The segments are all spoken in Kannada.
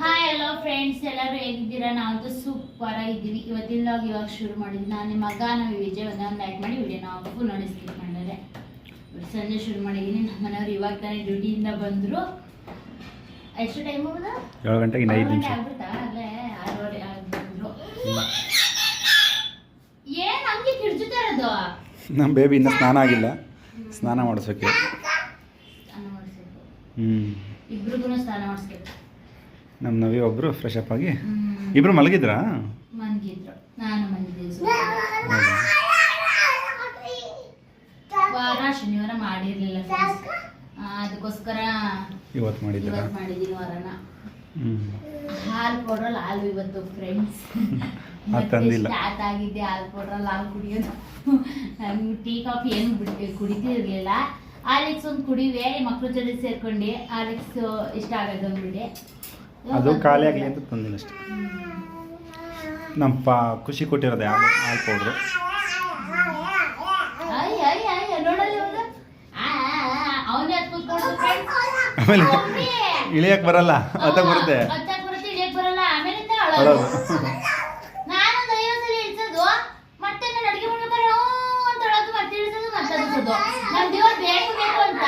ಹಾಯ್ ಹಲೋ ಫ್ರೆಂಡ್ಸ್ ಎಲ್ಲರೂ ಹೇಗಿದ್ದೀರಾ? ನಾವಂತೂ ಸೂಪರ್ ಆಗಿದ್ದೀವಿ. ಇವತ್ತಿನ ಲಾಗ್ ಇವಾಗ ಶುರು ಮಾಡಿದ್ವಿ. ನಾನು ನಿಮ್ಮ ಮಗ ನಾವು ವಿಜಯ್ ಒಂದೊಂದು ಲೈಕ್ ಮಾಡಿ ವಿಡಿಯೋ ನಾವು ಫುಲ್ ನೋಡಿ ಸ್ಕಿಪ್ ಮಾಡಿದ್ರೆ ಸಂಜೆ ಶುರು ಮಾಡಿದ್ದೀನಿ ನಮ್ಮ ಮನೆಯವ್ರು ಇವಾಗ ತಾನೇ ಡ್ಯೂಟಿಯಿಂದ ಬಂದರು. ಎಷ್ಟು ಟೈಮ್ ಏಳು ಗಂಟೆಗೆ ಐದು ನಿಮಿಷ. ಆಗ್ಬಿಡ್ತಾ? ಅಲ್ಲೇ ಆರೂವರೆ ಆಗಿದ್ರು ಏನ್ ಹಂಗೆ ಕಿರ್ಚುತ್ತಾ ಇರೋದು? ನಮ್ಮ ಬೇಬಿ ಇನ್ನೂ ಸ್ನಾನ ಆಗಿಲ್ಲ. ಸ್ನಾನ ಮಾಡಿಸೋಕೆ. ಹ್ಞೂ ಇಬ್ರಿಗೂ ಸ್ನಾನ ಮಾಡಿಸ್ಬೇಕು. ನಮ್ಮ ನವಿ ಒಬ್ರು ಫ್ರೆಶ್ ಅಪ್ ಆಗಿ. ಇಬ್ರು ಇಬ್ಬರು ಮಲಗಿದ್ರಾ. ವಾರ ಶನಿವಾರ ಮಾಡಿರ್ಲಿಲ್ಲ ಅದಕ್ಕೋಸ್ಕರ ಇವತ್ತು ಮಾಡಿದ್ದೀರಾ? ಮಾಡಿದೀನಿ ವಾರನ. ಹಾಲು ಕೊಡ್ರಲ್ಲ ಹಾಲು ಇವತ್ತು ಫ್ರೆಂಡ್ಸ್ ತಂದಿಲ್ಲ. ಆಗಿದ್ದೆ ಹಾಲು ಕೊಡ್ರಲ್ಲ ಹಾಲು ಕುಡಿಯೋದು. ನಂಗೆ ಟೀ ಕಾಫಿ ಏನು ಬಿಟ್ಟು ಕುಡಿತಿರ್ಲಿಲ್ಲ. ಆಲಿಕ್ಸ್ ಒಂದು ಕುಡಿವೆ ಮಕ್ಳ ಜೊತೆ ಸೇರ್ಕೊಂಡು. ಆಲಿಕ್ಸ್ ಇಷ್ಟ ಆಗೋದು ಅಂದ್ಬಿಟ್ಟೆ. ಅದು ಖಾಲಿ ಆಗಲಿ ಅಂತ ತಂದಿಲ್ಲ ಅಷ್ಟೇ. ನಮ್ಮ ಪಾ ಖುಷಿ ಕೊಟ್ಟಿರೋದು ಹಾಲು ಹಾಲು ಪೌಡ್ರು. ಅಯ್ಯ ಅಯ್ಯ ಅಯ್ಯ ನೋಡಲ್ಲ ಆ, ಅವನೇ ಹತ್ ಕೂತ್ಕೊಂಡು friends. ಆಮೇಲೆ. ಇಳಿಯಕ್ಕೆ ಬರಲ್ಲ ಅತ್ತ ಬರುತ್ತೆ ಹತ್ತಕ್ ಬರುತ್ತೆ ಇಳಿಯಕ್ ಬರಲ್ಲ ಆಮೇಲಿಂದ ಅಳೋದು ಅಳೋದು ನಾನೊಂದು ಐವತ್ತು ಸಲ ಇಳಿಸೋದು ಮತ್ತೆ ನಾನು ಅಡಿಗೆ ಮಾಡ್ಬೇಕಾದ್ರೆ ಹ್ಞೂ ಅಂತ ಅಳೋದು ಮತ್ತೆ ಇಳಿಸೋದು ಮತ್ತೆ ಅನ್ಸೋದು ನಮ್ ದೇವ್ರು ಬೇಕು ಬೇಕು ಅಂತ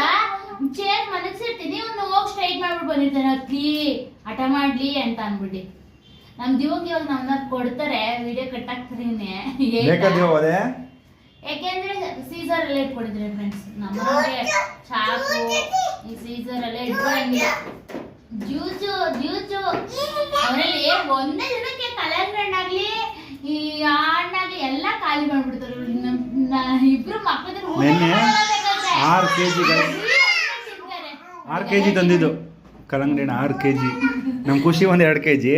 ಚೇರ್ ಮಲಗಿಸಿರ್ತೀನಿ ಇವ್ನು ಹೋಗಿ ಸ್ಟ್ರೈಟ್ ಮಾಡ್ಬಿಟ್ಟು ಬಂದಿರ್ತಾನೆ ಹತ್ಲಿ ಹಠ ಮಾಡ್ಲಿ ಅಂತ ಅನ್ಬಿಡಿ ನಮ್ ದಿವಂಗ್ ಇವಾಗ ನಮ್ನ ಕೊಡ್ತಾರೆ ವಿಡಿಯೋ ಕಟ್ ಆಗ್ತಾರೆ ಬೇಕಾದ್ರೆ ಹೋದೆ ಯಾಕೆಂದ್ರೆ ಸೀಸರ್ ಅಲ್ಲೇ ಇಟ್ಕೊಂಡಿದ್ರೆ ಫ್ರೆಂಡ್ಸ್ ನಮ್ಮ ಚಾಕು ಈ ಸೀಸರ್ ಎಲ್ಲ ಇಟ್ಕೊಳಂಗಿಲ್ಲ ಜ್ಯೂಸು ಜ್ಯೂಸು ಅವರಲ್ಲಿ ಒಂದೇ ದಿನಕ್ಕೆ ಕಲರ್ ಹಣ್ಣಾಗ್ಲಿ ಈ ಹಣ್ಣಾಗ್ಲಿ ಎಲ್ಲ ಖಾಲಿ ಮಾಡ್ಬಿಡ್ತಾರೆ ಇಬ್ರು ಮಕ್ಕಳ ಆರು ಕೆ ಜಿ ಬರೀ ಹಣ್ಣೇ ತಿಂತಾರೆ. ಆರು ಕೆ ಜಿ ತಂದಿದ್ದು. ಕಲ್ಲಂಗಡಿ ಹಣ್ಣು ಆರು ಕೆ ಜಿ. ನಮ್ಮ ಖುಷಿ ಒಂದು ಎರಡು ಕೆ ಜಿ,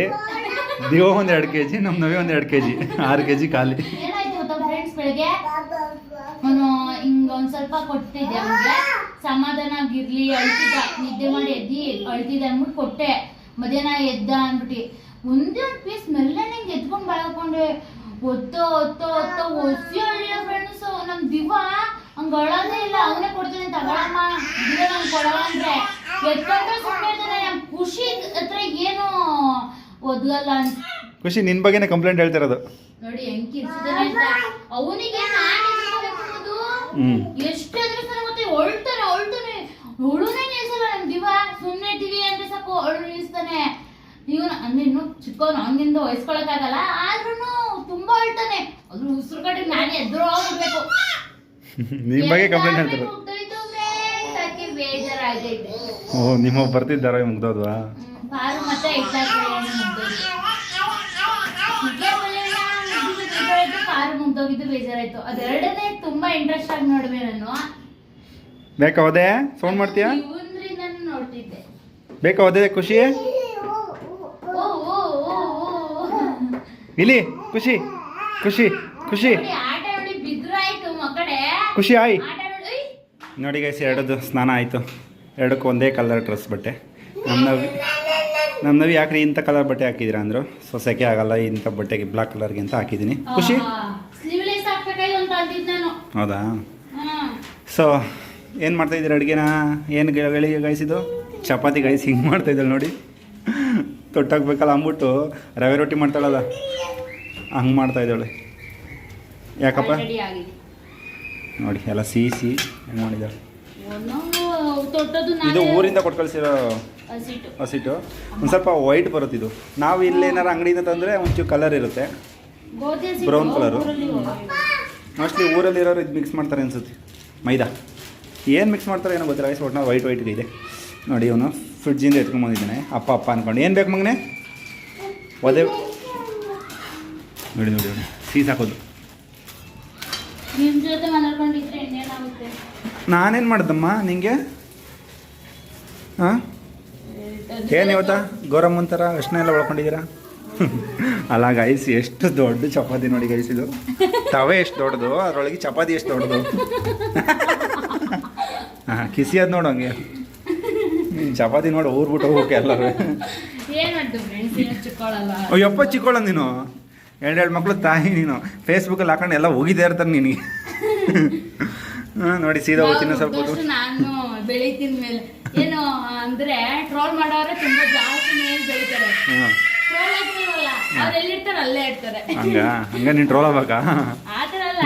ದಿವ ಒಂದು ಎರಡು ಕೆ ಜಿ ನಮ್ಮ ನವಿ ಒಂದು ಎರಡು ಕೆ ಜಿ. ಆರು ಕೆ ಜಿ ಖಾಲಿ. ಫ್ರೆಂಡ್ಸ್ ಬೆಳಗ್ಗೆ ಅವನು ಹಿಂಗೆ ಒಂದ್ ಸ್ವಲ್ಪ ಕೊಟ್ಟಿದ್ದೆ ಸಮಾಧಾನ ಆಗಿರ್ಲಿ, ಅಳ್ತಿದ್ದ. ನಿದ್ದೆ ಮಾಡಿ ಎದ್ದಿ, ಅಳ್ತಿದ್ದೆ ಅಂದ್ಬಿಟ್ಟು ಕೊಟ್ಟೆ. ಮಧ್ಯಾಹ್ನ ಎದ್ದ ಅಂದ್ಬಿಟ್ಟು. ಒಂದೇ ಒಂದು ಪೀಸ್ ಮೆಲ್ಲ ಹಿಂಗೆ ಎತ್ಕೊಂಡು ಬೆಳಕೊಂಡೆ. ಒತ್ತೋ ಒತ್ತೋ ಒತ್ತೋ, ಒಸಿ ಅಳ್ಳಿಲ್ಲ ಫ್ರೆಂಡ್ಸ್ ನಮ್ ದಿವ ಹಂಗ ಅಳೋದೇ ಇಲ್ಲ. ಅವನೇ ಕೊಡ್ತೀನಿ ತಗೊಳಮ್ಮ ದಿವ ನಂಗೆ ಕೊಡೋಣ ಅಂದ್ರೆ. ಸುಮ್ಮನೆ ಖುಷಿ ಹತ್ರ ಏನು ಒದ್ಗಲ್ಲ ಅಂತ. ಖುಷಿ ನಿನ್ ಬಗ್ಗೆನೇ ಕಂಪ್ಲೇಂಟ್ ಹೇಳ್ತಿರೋದು ನೋಡಿ ಹೆಂಗ್ ಕಿರ್ಚಿದಾನೆ ಅಂತ. ಅವನಿಗೆ ನಾನ್ ಅನ್ನೋದು? ಹ್ಮ್. ಎಷ್ಟು ಎದುರಿಸ್ತಾನೆ ಮತ್ತೆ ಹೊಳ್ತಾನೆ ಹೊಳ್ತಾನೆ ಹುಳುನೇ ನಿಲ್ಸಲ್ಲ ನಮ್ ದಿವ. ಸುಮ್ನೆ ಇದ್ದೀವಿ ಅಂದ್ರೆ ಸಾಕು ನಿಲ್ಸ್ತಾನೆ. ಚಿಕ್ಕವನು ಅವನಿಂದ ವಹಿಸ್ಕೊಳಕ್ಕಾಗಲ್ಲ. ಆದ್ರೂ ತುಂಬಾ ಹೊಳ್ತಾನೆ ಅದ್ರ ಉಸಿರು ಕಡೆ ನಾನೇ ಎದುರು ಹೋಗ್ಬೇಕು ನಿನ್ ಬಗ್ಗೆ ಕಂಪ್ಲೇಂಟ್ ಹೇಳ್ತಿರೋದು. ಓ ನಿಮ್ಮ ಬರ್ತಿದ್ದಾರ ಮುಗ್ದೋದ್ವಾ? ಮತ್ತೆ ಮುಗ್ದೋಗಿದ್ದು ಬೇಜಾರಾಯ್ತು. ಅದೆರಡನೇ ತುಂಬಾ ಇಂಟ್ರೆಸ್ಟ್ ಆಗಿ ನಾನು. ಬೇಕಾ ಹೋದೆ ಸೌಂಡ್ ಮಾಡ್ತೀಯಾ? ನೋಡ್ತಿದ್ದೆ. ಬೇಕಾ ಹೋದೆ ಖುಷಿ? ಓ ಓ ಓ ಓ ಇಲ್ಲಿ ಖುಷಿ ಖುಷಿ ಖುಷಿ. ಆಟ ನೋಡಿ ಬಿದ್ರಾಯ್ತು ಮಕ್ಕಳೇ. ಖುಷಿ ಆಯ್. ಆಟ ನೋಡಿ. ಗೈಸ್ ಎರಡದು ಸ್ನಾನ ಆಯಿತು. ಎರಡಕ್ಕೂ ಒಂದೇ ಕಲರ್ ಡ್ರೆಸ್ ಬಟ್ಟೆ. ನಮ್ಮ ನವಿ ನಮ್ಮ ನವಿ ಯಾಕ್ರಿ ಇಂಥ ಕಲರ್ ಬಟ್ಟೆ ಹಾಕಿದ್ದೀರಾ ಅಂದರು? ಸೊ ಸೆಕೆ ಆಗಲ್ಲ ಇಂಥ ಬಟ್ಟೆಗೆ ಬ್ಲಾಕ್ ಕಲರ್ಗೆ ಅಂತ ಹಾಕಿದ್ದೀನಿ ಖುಷಿ? ಹೌದಾ? ಸೊ ಏನು ಮಾಡ್ತಾಯಿದ್ದೀರ ಅಡುಗೆನ? ಏನು ಗಳಿಗೆ ಗಾಯಿಸಿದ್ದು ಚಪಾತಿ ಗಾಯಿಸಿ ಹಿಂಗೆ ಮಾಡ್ತಾಯಿದ್ದಾಳೆ ನೋಡಿ. ತೊಟ್ಟಾಗಬೇಕಲ್ಲ ಅಂದ್ಬಿಟ್ಟು ರವೆ ರೊಟ್ಟಿ ಮಾಡ್ತಾಳಲ್ಲ. ಹಂಗೆ ಮಾಡ್ತಾಯಿದ್ದಾಳೆ ಯಾಕಪ್ಪ? ನೋಡಿ ಎಲ್ಲ ಸಿಹಿ ಸಿಹಿ ಹೆಂಗೆ ಇದು ಊರಿಂದ ಕೊಟ್ಟು ಕಳಿಸಿರೋ ಹಸಿಟ್ಟು ಒಂದು ಸ್ವಲ್ಪ ವೈಟ್ ಬರುತ್ತೆ ಇದು. ನಾವು ಇಲ್ಲೇನಾರು ಅಂಗಡಿಯಿಂದ ತಂದರೆ ಒಂಚೂರು ಕಲರ್ ಇರುತ್ತೆ. ಬ್ರೌನ್ ಕಲರು ಮೋಸ್ಟ್ಲಿ ಊರಲ್ಲಿ ಇರೋರು ಇದು ಮಿಕ್ಸ್ ಮಾಡ್ತಾರೆ ಅನ್ಸುತ್ತೆ. ಮೈದಾ. ಏನು ಮಿಕ್ಸ್ ಮಾಡ್ತಾರೆ ಏನೋ ಗೊತ್ತಿಲ್ಲ ರೈಸ್ ಒಟ್ಟಿನ ವೈಟ್ ವೈಟ್ ಇದೆ ನೋಡಿ ಇವನು ಫ್ರಿಡ್ಜಿಂದ ಎತ್ಕೊಂಬಂದಿದ್ದಾನೆ. ಅಪ್ಪ ಅಪ್ಪ ಅಂದ್ಕೊಂಡು ಏನು ಬೇಕು ಮಗನೇ? ಒದೆ ನೋಡಿ ನೋಡಿ ನೋಡಿ. ಸೀಸ್ ಹಾಕೋದು. ಜೊತೆ ಇನ್ನೇನಾಗುತ್ತೆ ನಾನೇನು ಮಾಡ್ದಮ್ಮ ನಿಂಗೆ? ಹಾಂ? ಏನು ಇವತ್ತ ಗೌರಮ್ಮ ಥರ ಅಷ್ಟನ್ನ ಎಲ್ಲ ಒಳ್ಕೊಂಡಿದ್ದೀರಾ? ಅಲ್ಲ ಗೈಸ್ ಎಷ್ಟು ದೊಡ್ಡ ಚಪಾತಿ ನೋಡಿ ಗೈಸ್ ಇದು. ತವೆ ಎಷ್ಟು ದೊಡ್ಡದು ಅದರೊಳಗೆ ಚಪಾತಿ ಎಷ್ಟು ದೊಡ್ಡದು. ಹಾಂ ಕಿಸಿ ಅದು ನೋಡು ಹಂಗೆ. ನೀನು ಚಪಾತಿ ನೋಡಿ ಊರ್ಬಿಟ್ಟು ಹೋಗಕ್ಕೆ ಎಲ್ಲರೂ. ಅಯ್ಯಪ್ಪ ಚಿಕ್ಕೋಳ ನೀನು? ಎರಡೆರಡು ಮಕ್ಕಳು ತಾಯಿ ನೀನು. ಫೇಸ್ಬುಕ್ಕಲ್ಲಿ ಹಾಕೊಂಡು ಎಲ್ಲ ಹೋಗಿದ್ದೇ ಇರ್ತಾರೆ ನಿನಗೆ. ಹಾಂ ನೋಡಿ ಸೀದಾ ಹೋಗ್ತೀನಿ ಸ್ವಲ್ಪ. ನಾನು ಬೆಳಿತೀನಿ ಮೇಲೆ. ಏನು ಅಂದ್ರೆ ಟ್ರೋಲ್ ಮಾಡೋರೆ ತುಂಬಾ ಜಾಸ್ತಿ ಮೇಲೆ ಬೆಳಿತಾರೆ. ಹಾಂ. ಟ್ರೋಲ್ ಆಗ್ತಿರಲ್ಲ ಅವ್ರು ಎಲ್ಲಿರ್ತಾರೆ ಅಲ್ಲೇ ಇರ್ತಾರೆ. ಹಂಗ? ಹಂಗ ನೀನು ಟ್ರೋಲ್ ಆಗ್ಬೇಕಾ? ಆತರ ಅಲ್ಲ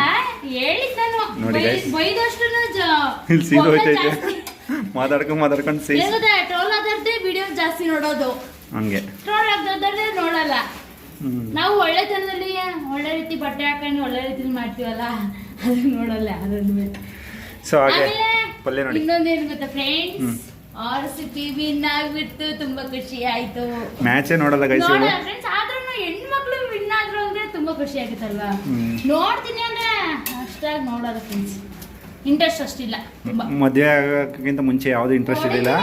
ನೋಡಿ. ಬೈದಷ್ಟು ಇಲ್ಲಿ ಹೋಯ್ತೈತೆ ಮಾತಾಡ್ಕೊಂಡು ಮಾತಾಡ್ಕೊಂಡು ಟ್ರೋಲ್ ವಿಡಿಯೋ ಜಾಸ್ತಿ ನೋಡೋದು. ಹಂಗೆ. ಟ್ರೋಲ್ ಆಗದ್ರೆ ನೋಡಲ್ಲ. ನಾವು ಒಳ್ಳೆತನದಲ್ಲಿ ಒಳ್ಳೆ ರೀತಿ ಬಟ್ಟೆ ಹಾಕೊಂಡು ಒಳ್ಳೆ ರೀತಿ ಮಾಡ್ತೀವಲ್ಲ? ಅದು ನೋಡಲ್ಲ ಅದನ್ನ ಸೊ ಹಾಗೆ ಪಲ್ಲೆ ಪಲ್ಯ ನೋಡಿ. ಇನ್ನೊಂದೇನು ಗೊತ್ತಾ friends R C B win ಆಗ್ಬಿಡ್ತು ತುಂಬಾ ಖುಷಿ ಆಯ್ತು. ಮ್ಯಾಚೇ ನೋಡಲ್ಲ ಗೈಸ್ ನೋಡಲ್ಲ ಫ್ರೆಂಡ್ಸ್ ಆದ್ರೂ ಹೆಣ್ಮಕ್ಳು ವಿನ್ ಆದ್ರು ಅಂದ್ರೆ ತುಂಬಾ ಖುಷಿ ಆಗುತ್ತಲ್ವಾ? ನೋಡ್ತೀನಿ ಅಂದ್ರೆ ಅಷ್ಟಾಗಿ ನೋಡೋದು ಫ್ರೆಂಡ್ಸ್ ಇಂಟ್ರೆಸ್ಟ್ ಅಷ್ಟಿಲ್ಲ ಮದುವೆ ಆಗೋಕ್ಕಿಂತ ಮುಂಚೆ ಯಾವುದೂ ಇಂಟ್ರೆಸ್ಟ್ ಇರಲಿಲ್ಲ?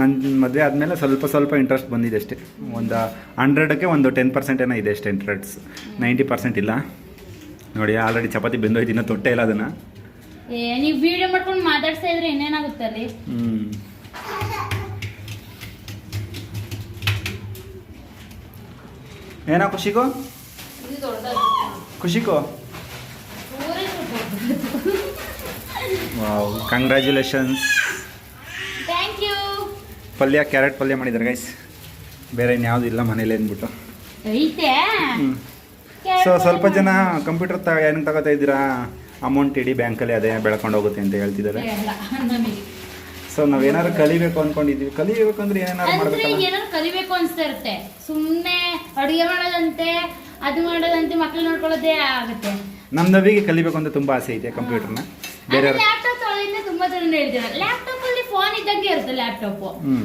ನನ್ನ ಮದುವೆ ಆದಮೇಲೆ ಸ್ವಲ್ಪ ಸ್ವಲ್ಪ ಇಂಟ್ರೆಸ್ಟ್ ಬಂದಿದೆ ಅಷ್ಟೇ. ಒಂದು ಹಂಡ್ರೆಡಕ್ಕೆ ಒಂದು ಟೆನ್ ಪರ್ಸೆಂಟ್ ಏನೋ ಇದೆ ಅಷ್ಟೇ ಇಂಟ್ರೆಟ್ಸ್ ನೈಂಟಿ ಪರ್ಸೆಂಟ್ ಇಲ್ಲ. ನೋಡಿ ಆಲ್ರೆಡಿ ಚಪಾತಿ ಬೆಂದೋಯ್ತು ಇನ್ನೂ ತೊಟ್ಟೆ ಇಲ್ಲ ಅದನ್ನು. ನೀವು ವಿಡಿಯೋ ಮಾಡ್ಕೊಂಡು ಮಾತಾಡ್ತಾ ಇದ್ರೆ ಇನ್ನೇನಾಗುತ್ತೆ ಅಲ್ಲಿ? ಹ್ಞೂ ಏನೋ ಖುಷಿಗೋ? ಖುಷಿಗೋ? ವಾವ್ ಕಂಗ್ರ್ಯಾಚುಲೇಷನ್ಸ್ ಪಲ್ಯ ಕ್ಯಾರೆಟ್ ಪಲ್ಯ ಮಾಡಿದ್ದಾರೆ ಗೈಸ್ ಬೇರೆ ಇನ್ಯಾವುದು ಇಲ್ಲ ಮನೇಲಿ ಅಂದ್ಬಿಟ್ಟು. ಸೊ ಸ್ವಲ್ಪ ಜನ ಕಂಪ್ಯೂಟರ್ ತ ಏನಕ್ಕೆ ತಗೋತಾ ಇದ್ದೀರಾ? ಅಮೌಂಟ್ ಇಡೀ ಬ್ಯಾಂಕಲ್ಲಿ ಅದೇ ಬೆಳ್ಕೊಂಡು ಹೋಗುತ್ತೆ ಅಂತ ಹೇಳ್ತಿದ್ದಾರೆ. ಸೊ ಸೊ ನಾವೇನಾದ್ರು ಕಲಿಬೇಕು ಅನ್ಕೊಂಡಿದ್ವಿ ಕಲಿಬೇಕು ಅಂದ್ರೆ ಏನಾದ್ರು ಮಾಡ್ಬೇಕಲ್ಲ. ಏನಾದ್ರು ಕಲಿಬೇಕು ಅನ್ಸ್ತಾ ಇರುತ್ತೆ. ಸುಮ್ನೆ ಅಡುಗೆ ಮಾಡೋದಂತೆ ಅದು ಮಾಡೋದಂತೆ ಮಕ್ಕಳು ನೋಡ್ಕೊಳ್ಳೋದೇ ಆಗುತ್ತೆ. ನಮ್ದವಿಗೆ ನವಿಗೆ ಕಲಿಬೇಕು ಅಂತ ತುಂಬಾ ಆಸೆ ಇದೆ ಕಂಪ್ಯೂಟರ್ನ. ಬೇರೆ ಲ್ಯಾಪ್ಟಾಪ್ ತುಂಬಾ ಜನ ಹೇಳ್ತಿದ್ದಾರೆ ಲ್ಯಾಪ್ಟಾಪ್ ಫೋನ್ ಇದ್ದಂಗೆ ಇರುತ್ತೆ ಲ್ಯಾಪ್ಟಾಪ್.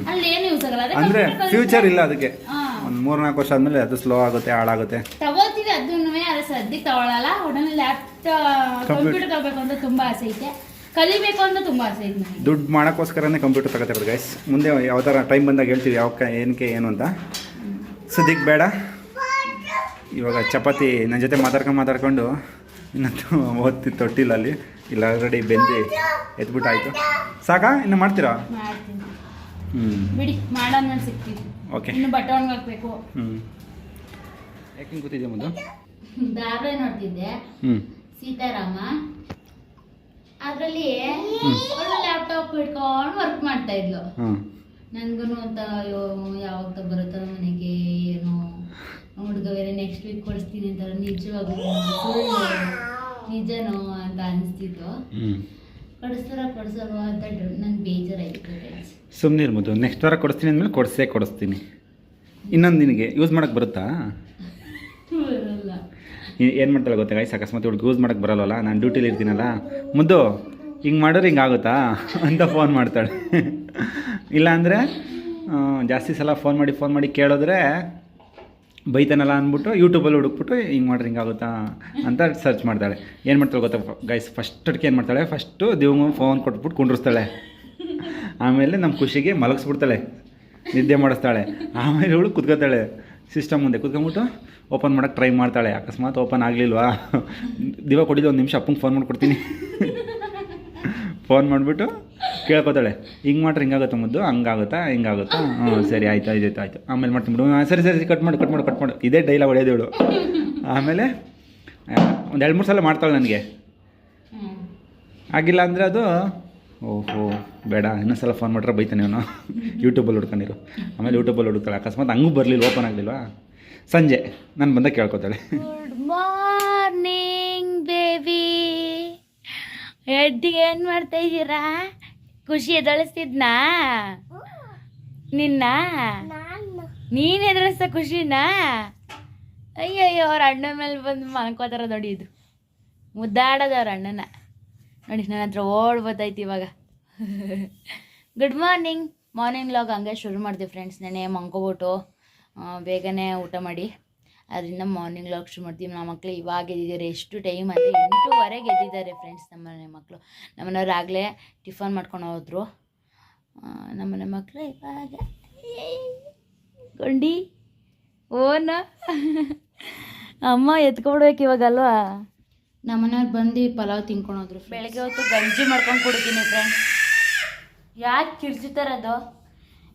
ಅಲ್ಲಿ ಏನು ಯೂಸ್ ಆಗಲ್ಲ. ಅದೇ ಅಂದರೆ computer ಕಲಿತ್ರೆ- ಫ್ಯೂಚರ್ ಇಲ್ಲ ಅದಕ್ಕೆ. ಹಾ. ಒಂದು ಮೂರು ನಾಲ್ಕು ವರ್ಷ ಆದ್ಮೇಲೆ ಅದು ಸ್ಲೋ ಆಗುತ್ತೆ ಹಾಳಾಗುತ್ತೆ. ತಗೋತೀವಿ ಅದನ್ನು ಅದೇ ಸದ್ಯಕ್ಕೆ ತಗೊಳಲ್ಲ. ಒಡನೆ ಲ್ಯಾಪ್ಟಾಪ್. ಕಂಪ್ಯೂಟರ್ ತಗೋಬೇಕು ಅಂತ ತುಂಬಾ ಆಸೆ ಐತೆ. ಕಲಿಬೇಕು ಅಂತ ತುಂಬಾ ಆಸೆ ಐತೆ ನನಗೆ. ದುಡ್ಡು ಮಾಡೋಕ್ಕೋಸ್ಕರನೇ ಕಂಪ್ಯೂಟರ್ ತಗೋತಿರೋದು ಗೈಸ್ ಮುಂದೆ ಯಾವ ಥರ ಟೈಮ್ ಬಂದಾಗ ಹೇಳ್ತೀವಿ ಯಾವ ಕ ಏನಕ್ಕೆ ಏನು ಅಂತ. ಸದ್ಯಕ್ಕೆ ಬೇಡ. ಇವಾಗ ಚಪಾತಿ ನನ್ನ ಜೊತೆ ಮಾತಾಡ್ಕೊಂಡು ಮಾತಾಡ್ಕೊಂಡು ಇನ್ನಂತೂ ಓದ್ತಿ ತೊಟ್ಟಿಲ್ಲ ಅಲ್ಲಿ ಇಲ್ಲ ಆಲ್ರೆಡಿ ಬೆಂದಿ ಎದ್ಬಿಟ್ಟು ಆಯಿತು ಸಾಕಾ? ಇನ್ನು ಮಾಡ್ತೀರಾ? ಹ್ಞೂ ಬಿಡಿ ಮಾಡೋಣ ಸಿಗ್ತೀವಿ ಓಕೆ. ಇನ್ನು ಬಟ್ಟೆ ಒಣಗಾಕ್ಬೇಕು ಹ್ಞೂ ಯಾಕೆ ಕೂತಿದ್ಯಾ ಮುಂದೆ ಧಾರಾವಾಹಿ ನೋಡ್ತಿದ್ದೆ. ಸೀತಾರಾಮ. ಅದರಲ್ಲಿ ಲ್ಯಾಪ್ಟಾಪ್ ಇಟ್ಕೊಂಡು ವರ್ಕ್ ಮಾಡ್ತಾ ಇದ್ಲು. ನನ್ಗೂ ಅಂತ ಅಯ್ಯೋ ಯಾವಾಗ ಬರುತ್ತೋ ಮನೆಗೆ ಏನೋ. ಹುಡುಗ ಬೇರೆ ನೆಕ್ಸ್ಟ್ ವೀಕ್ ಕೊಡಿಸ್ತೀನಿ ಅಂತ ನಿಜವಾಗ್ಲೂ ನಿಜನೋ ಅಂತ ಅನಿಸ್ತಿತ್ತು. ಕೊಡಿಸ್ತಾರ ಕೊಡಿಸೋರು ಅಂತ ನಂಗೆ ಬೇಜಾರಾಯಿತು ಸುಮ್ಮನೆ ಇರ್ಬೋದು. ನೆಕ್ಸ್ಟ್ ವಾರ ಕೊಡಿಸ್ತೀನಿ ಅಂದಮೇಲೆ ಕೊಡಿಸೇ ಕೊಡಿಸ್ತೀನಿ. ಇನ್ನೊಂದು ನಿನಗೆ ಯೂಸ್ ಮಾಡೋಕ್ಕೆ ಬರುತ್ತಾ? ಬರಲ್ಲ. ಏನು ಮಾಡ್ತಾಳೆ ಗೊತ್ತಾ ಗೈಸ್ ಅಕಸ್ಮಾತ್ ಹುಡುಗ ಯೂಸ್ ಮಾಡೋಕ್ಕೆ ಬರಲ್ವಲ್ಲ? ನಾನು ಡ್ಯೂಟಿಲಿ ಇರ್ತೀನಲ್ಲ. ಮುದ್ದು ಹಿಂಗೆ ಮಾಡಿದ್ರೆ ಹಿಂಗೆ ಆಗುತ್ತಾ? ಅಂತ ಫೋನ್ ಮಾಡ್ತಾಳೆ. ಇಲ್ಲಾಂದರೆ ಜಾಸ್ತಿ ಸಲ ಫೋನ್ ಮಾಡಿ ಫೋನ್ ಮಾಡಿ ಕೇಳಿದ್ರೆ ಬೈತಾನಲ್ಲ ಅಂದ್ಬಿಟ್ಟು ಯೂಟ್ಯೂಬಲ್ಲಿ ಹುಡುಕ್ಬಿಟ್ಟು ಹಿಂಗೆ ಮಾಡ್ರಿ ಹಿಂಗಾಗುತ್ತಾ ಅಂತ ಸರ್ಚ್ ಮಾಡ್ತಾಳೆ. ಏನು ಮಾಡ್ತಾಳೆ ಗೊತ್ತಾ? ಗೈಸ್ ಫಸ್ಟ್ ಅಡ್ಕೆ ಏನು ಮಾಡ್ತಾಳೆ? ಫಸ್ಟು ದೇವ್ ಫೋನ್ ಕೊಟ್ಬಿಟ್ಟು ಕುಂಡ್ರಿಸ್ತಾಳೆ. ಆಮೇಲೆ ನಮ್ಮ ಖುಷಿಗೆ ಮಲಗಿಸ್ಬಿಡ್ತಾಳೆ. ನಿದ್ದೆ ಮಾಡಿಸ್ತಾಳೆ. ಆಮೇಲೆ ಇವಳು ಕುತ್ಕೋತಾಳೆ. ಸಿಸ್ಟಮ್ ಮುಂದೆ ಕುತ್ಕೊಂಬಿಟ್ಟು ಓಪನ್ ಮಾಡೋಕ್ಕೆ ಟ್ರೈ ಮಾಡ್ತಾಳೆ. ಅಕಸ್ಮಾತ್ ಓಪನ್ ಆಗಲಿಲ್ವಾ? ದಿವ ಕೊಟ್ಟಿದ್ದು ಒಂದು ನಿಮಿಷ, ಅಪ್ಪಂಗೆ ಫೋನ್ ಮಾಡ್ಕೊಡ್ತೀನಿ. ಫೋನ್ ಮಾಡಿಬಿಟ್ಟು ಕೇಳ್ಕೊತಾಳೆ, ಹಿಂಗೆ ಮಾಡ್ರೆ ಹಿಂಗಾಗುತ್ತೆ ಮುದ್ದು, ಹಂಗಾಗುತ್ತಾ ಹಿಂಗಾಗುತ್ತಾ ಹ್ಞೂ ಸರಿ, ಆಯ್ತು ಆಯ್ತು ಆಯ್ತು ಆಮೇಲೆ ಮಾಡ್ತೀನಿ ಬಿಡು. ಹಾಂ, ಸರಿ ಸರಿ ಕಟ್ ಮಾಡು ಕಟ್ ಮಾಡು ಕಟ್ ಮಾಡು. ಇದೇ ಡೈಲಾಗ್ ಹೊಡೆಯೋದು ಇವಳು ಆಮೇಲೆ ಒಂದು ಎರಡು ಮೂರು ಸಲ ಮಾಡ್ತಾಳೆ ನನಗೆ. ಆಗಿಲ್ಲ ಅಂದರೆ ಅದು, ಓಹೋ, ಬೇಡ ಇನ್ನೊಂದ್ಸಲ ಫೋನ್ ಮಾಡ್ರೆ ಬೈತಾನೆ ಅವನು. ಯೂಟ್ಯೂಬಲ್ಲಿ ಹುಡ್ಕೊಂಡಿರು. ಆಮೇಲೆ ಯೂಟ್ಯೂಬಲ್ಲಿ ಹುಡುಕ್ತಾಳೆ. ಅಕಸ್ಮಾತ್ ಹಂಗೂ ಬರಲಿಲ್ಲ ಓಪನ್ ಆಗಲಿಲ್ವಾ? ಸಂಜೆ, ನಾನು ಬಂದಾಗ ಕೇಳ್ಕೊತಾಳೆ. ಮಾರ್ನಿಂಗ್ ಬೇಬಿ ಎಡ್ಡಿ ಏನು ಮಾಡ್ತಾ ಇದ್ದೀರಾ? ಖುಷಿ ಎದಳಿಸ್ತಿದ್ನಾ ನಿನ್ನ? ನೀನ್ ಎದುರಿಸ್ತ ಖುಷಿನಾ? ಅಯ್ಯಯ್ಯೋ, ಅವ್ರ ಅಣ್ಣ ಮೇಲೆ ಬಂದು ಮನ್ಕೋತಾರ ನೋಡಿ ಇದು. ಮುದ್ದಾಡೋದು ಅವ್ರ ಅಣ್ಣನ. ನೋಡಿ, ನನ್ನ ಹತ್ರ ಓಡ್ ಇವಾಗ. ಗುಡ್ ಮಾರ್ನಿಂಗ್ ಮಾರ್ನಿಂಗ್ ಲಾಗ್ ಹಂಗೆ ಶುರು ಮಾಡ್ತೀವಿ ಫ್ರೆಂಡ್ಸ್ ನೆನೆ ಮಂಕೋಬಿಟ್ಟು ಬೇಗನೆ ಊಟ ಮಾಡಿ. ಅದರಿಂದ ಮಾರ್ನಿಂಗ್ ಲಾಗ್ ಶುರು ಮಾಡ್ತೀವಿ. ನಮ್ಮ ಮಕ್ಕಳು ಇವಾಗ ಎದ್ದಿದ್ದಾರೆ. ಎಷ್ಟು ಟೈಮ್ ಅಂದರೆ ಎಂಟೂವರೆಗೆ ಎದ್ದಿದ್ದಾರೆ ಫ್ರೆಂಡ್ಸ್ ನಮ್ಮನೆ ಮಕ್ಕಳು ನಮ್ಮನೆಯವ್ರು ಆಗಲೇ ಟಿಫನ್ ಮಾಡ್ಕೊಂಡು ಹೋದರು. ನಮ್ಮನೆ ಮಕ್ಕಳು ಇವಾಗ ಗೊಂಡಿ ಓನ. ಅಮ್ಮ ಎತ್ಕೊಬಿಡ್ಬೇಕು ಇವಾಗಲ್ವಾ ನಮ್ಮನೆಯವ್ರು ಬಂದು ಪಲಾವ್ ತಿನ್ಕೊಂಡು ಹೋದ್ರು ಬೆಳಗ್ಗೆ ಹೊತ್ತು ಗಂಜಿ ಮಾಡ್ಕೊಂಡು ಕುಡಿತೀನಿ ಫ್ರೆಂಡ್ಸ್ ಯಾಕೆ ಕಿರ್ಚಿತಾರದು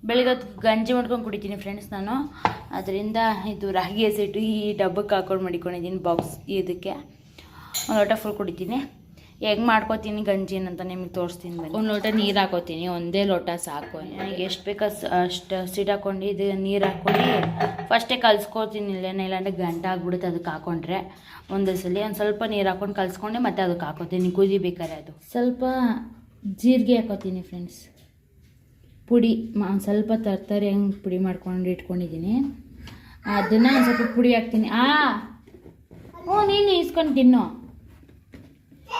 ಬೆಳಿಗ್ಗೆ ಹೊತ್ತು ಗಂಜಿ ಮಾಡ್ಕೊಂಡು ಕುಡಿತೀನಿ ಫ್ರೆಂಡ್ಸ್ ನಾನು. ಅದರಿಂದ ಇದು ರಾಗಿ ಹಸಿಟ್ಟು ಈ ಡಬ್ಬಕ್ಕೆ ಹಾಕೊಂಡು ಮಾಡಿಕೊಂಡಿದ್ದೀನಿ ಬಾಕ್ಸ್ ಇದಕ್ಕೆ. ಒಂದು ಲೋಟ ಫುಲ್ ಕುಡಿತೀನಿ. ಹೆಂಗೆ ಮಾಡ್ಕೋತೀನಿ ಗಂಜಿನ ಅಂತ ನಿಮಗೆ ತೋರಿಸ್ತೀನಿ ಒಂದು ಲೋಟ ನೀರು ಹಾಕೋತೀನಿ ಒಂದೇ ಲೋಟ ಸಾಕು ನನಗೆ ಎಷ್ಟು ಬೇಕೋ ಅಷ್ಟು ಸೀಟ್ ಹಾಕೊಂಡು ಇದು ನೀರು ಹಾಕ್ಕೊಂಡು ಫಸ್ಟೇ ಕಲ್ಸ್ಕೊತೀನಿ ಇಲ್ಲೇನೋ ಇಲ್ಲಾಂದ್ರೆ ಗಂಟೆ ಆಗ್ಬಿಡುತ್ತೆ ಅದಕ್ಕೆ ಹಾಕೊಂಡ್ರೆ. ಒಂದೇ ಸಲ ಒಂದು ಸ್ವಲ್ಪ ನೀರು ಹಾಕೊಂಡು ಕಲ್ಸ್ಕೊಂಡು ಮತ್ತೆ ಅದಕ್ಕೆ ಹಾಕೋತೀನಿ ಕುದಿಬೇಕಾರೆ ಅದು. ಸ್ವಲ್ಪ ಜೀರಿಗೆ ಹಾಕೋತೀನಿ ಫ್ರೆಂಡ್ಸ್ ಪುಡಿ ಮಾ, ಸ್ವಲ್ಪ ತರಕಾರಿ ಹಂಗೆ ಪುಡಿ ಮಾಡ್ಕೊಂಡು ಇಟ್ಕೊಂಡಿದ್ದೀನಿ ಅದನ್ನು ಒಂದು ಸ್ವಲ್ಪ ಪುಡಿ ಹಾಕ್ತೀನಿ. ಆ, ಹ್ಞೂ, ನೀನು ಈಸ್ಕೊಂಡು ತಿನ್ನು.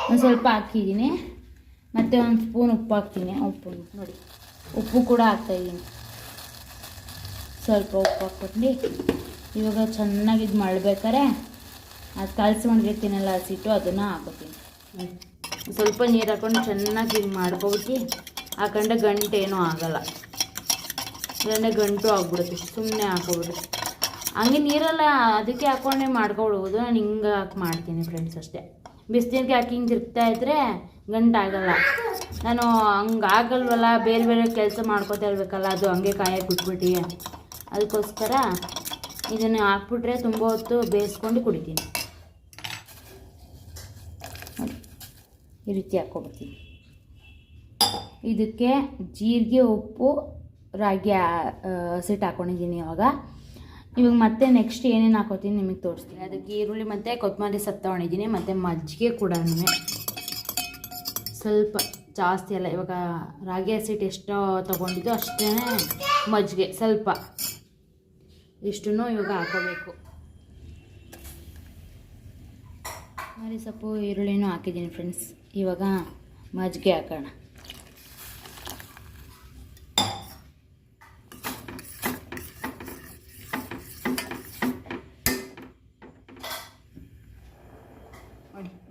ಒಂದು ಸ್ವಲ್ಪ ಹಾಕಿದ್ದೀನಿ ಮತ್ತು ಒಂದು ಸ್ಪೂನ್ ಉಪ್ಪು ಹಾಕ್ತೀನಿ. ಉಪ್ಪು, ನೋಡಿ. ಉಪ್ಪು ಕೂಡ ಹಾಕ್ತಾಯಿದ್ದೀನಿ ಸ್ವಲ್ಪ ಉಪ್ಪು ಹಾಕ್ಕೊಂಡು ಇವಾಗ ಚೆನ್ನಾಗಿ ಇದು ಮಾಡಬೇಕಾರೆ ಅದು ಕಲ್ಸ್ಕೊಂಡಿರ್ತೀನಲ್ಲ ಹಸಿಟ್ಟು ಅದನ್ನು ಹಾಕೋತೀನಿ. ಸ್ವಲ್ಪ ನೀರು ಹಾಕೊಂಡು ಚೆನ್ನಾಗಿ ಇದು ಮಾಡ್ಕೊಬಿಟ್ಟು. ಹಾಕೊಂಡ್ರೆ ಗಂಟೇನೂ ಆಗಲ್ಲ. ಇಲ್ಲಾಂದ್ರೆ ಗಂಟು ಆಗ್ಬಿಡುತ್ತೆ ಸುಮ್ಮನೆ ಹಾಕೋಬಿಡಿ ಹಂಗೆ ನೀರೆಲ್ಲ ಅದಕ್ಕೆ ಹಾಕೊಂಡೆ ಮಾಡ್ಕೊಳ್ಬೋದು, ನಾನು ಹಿಂಗೆ ಹಾಕಿ ಮಾಡ್ತೀನಿ ಫ್ರೆಂಡ್ಸ್ ಅಷ್ಟೇ. ಬಿಸಿನೀರಿಗೆ ಹಾಕಿ ಹಿಂಗೆ ತಿರುಗ್ತಾ ಇದ್ರೆ ಗಂಟಾಗಲ್ಲ ನಾನು ಹಂಗೆ ಆಗಲ್ವಲ್ಲ, ಬೇರೆ ಬೇರೆ ಕೆಲಸ ಮಾಡ್ಕೋತಾ ಇರಬೇಕಲ್ಲ, ಅದು ಹಂಗೆ ಕಾಯಕ್ಕೆ ಬಿಟ್ಬಿಟ್ಟು. ಅದಕ್ಕೋಸ್ಕರ ಇದನ್ನು ಹಾಕ್ಬಿಟ್ರೆ ತುಂಬ ಹೊತ್ತು ಬೇಯಿಸ್ಕೊಂಡು ಕುಡಿತೀನಿ. ಈ ರೀತಿ ಹಾಕ್ಕೊಬಿಡ್ತೀನಿ. ಇದಕ್ಕೆ ಜೀರಿಗೆ, ಉಪ್ಪು, ರಾಗಿ ಹಸಿಟ್ಟು ಹಾಕ್ಕೊಂಡಿದ್ದೀನಿ ಇವಾಗ. ಇವಾಗ ಮತ್ತೆ ನೆಕ್ಸ್ಟ್ ಏನೇನು ಹಾಕೋತೀನಿ ನಿಮಗೆ ತೋರಿಸ್ತೀನಿ. ಅದಕ್ಕೆ ಈರುಳ್ಳಿ ಮತ್ತು ಕೊತ್ತಂಬರಿ ಸತ್ತ ತೊಗೊಂಡಿದ್ದೀನಿ, ಮತ್ತು ಮಜ್ಜಿಗೆ ಕೂಡ ಸ್ವಲ್ಪ ಜಾಸ್ತಿ ಅಲ್ಲ, ಇವಾಗ ರಾಗಿ ಹಸಿಟ್ಟು ಎಷ್ಟು ತೊಗೊಂಡಿದ್ದು ಅಷ್ಟೇ ಮಜ್ಜಿಗೆ, ಸ್ವಲ್ಪ. ಇಷ್ಟನ್ನು ಇವಾಗ ಹಾಕೋಬೇಕು. ಮರಿ ಸೊಪ್ಪು, ಈರುಳ್ಳಿನೂ ಹಾಕಿದ್ದೀನಿ ಫ್ರೆಂಡ್ಸ್ ಇವಾಗ ಮಜ್ಜಿಗೆ ಹಾಕೋಣ.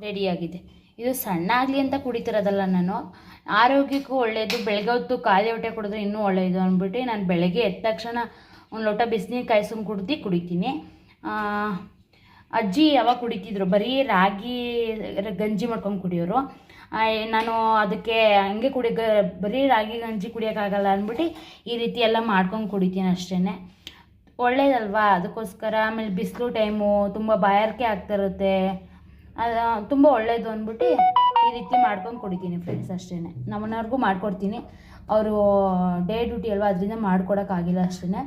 ರೆಡಿಯಾಗಿದೆ. ಇದು ಸಣ್ಣ ಆಗಲಿ ಅಂತ ಕುಡಿತಿರೋದಲ್ಲ ನಾನು. ಆರೋಗ್ಯಕ್ಕೂ ಒಳ್ಳೆಯದು ಬೆಳಗ್ಗೆ ಹೊತ್ತು ಖಾಲಿ ಹೊಟ್ಟೆ ಕುಡಿದ್ರೆ ಇನ್ನೂ ಒಳ್ಳೆಯದು ಅಂದ್ಬಿಟ್ಟು ನಾನು ಬೆಳಗ್ಗೆ ಎದ್ದ ತಕ್ಷಣ ಒಂದು ಲೋಟ ಬಿಸಿನೀರು ಕಾಯಿಸ್ಕೊಂಡು ಕುಡ್ದು ಕುಡಿತೀನಿ. ಅಜ್ಜಿ ಯಾವಾಗ ಕುಡಿತಿದ್ರು, ಬರೀ ರಾಗಿ, ಗಂಜಿ ಮಾಡ್ಕೊಂಡು ಕುಡಿಯೋರು. ನಾನು ಅದಕ್ಕೆ ಹಂಗೆ ಕುಡಿ ಬರೀ ರಾಗಿ, ಗಂಜಿ ಕುಡಿಯೋಕ್ಕಾಗಲ್ಲ ಅಂದ್ಬಿಟ್ಟು ಈ ರೀತಿ ಎಲ್ಲ ಮಾಡ್ಕೊಂಡು ಕುಡಿತೀನಿ ಅಷ್ಟೇ ಒಳ್ಳೆಯದಲ್ವಾ ಅದಕ್ಕೋಸ್ಕರ ಆಮೇಲೆ ಬಿಸಿಲು ಟೈಮು ತುಂಬ ಬಾಯಾರಿಕೆ ಆಗ್ತಿರುತ್ತೆ ತುಂಬ ಒಳ್ಳೆಯದು ಅಂದ್ಬಿಟ್ಟು ಈ ರೀತಿ ಮಾಡ್ಕೊಂಡು ಕುಡಿತೀನಿ ಫ್ರೆಂಡ್ಸ್ ಅಷ್ಟೇ ನಮ್ಮನೆಯವ್ರಿಗೂ ಮಾಡ್ಕೊಡ್ತೀನಿ. ಅವರು ಡೇ ಡ್ಯೂಟಿ ಅಲ್ವಾ, ಅದರಿಂದ ಮಾಡ್ಕೊಡೋಕ್ಕಾಗಿಲ್ಲ ಅಷ್ಟೇ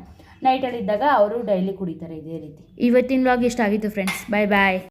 ನೈಟಲ್ಲಿದ್ದಾಗ ಅವರು ಡೈಲಿ ಕುಡಿತಾರೆ ಇದೇ ರೀತಿ. ಇವತ್ತಿನ ವ್ಲಾಗ್ ಇಷ್ಟ ಆಗಿತ್ತು ಫ್ರೆಂಡ್ಸ್ ಬಾಯ್ ಬಾಯ್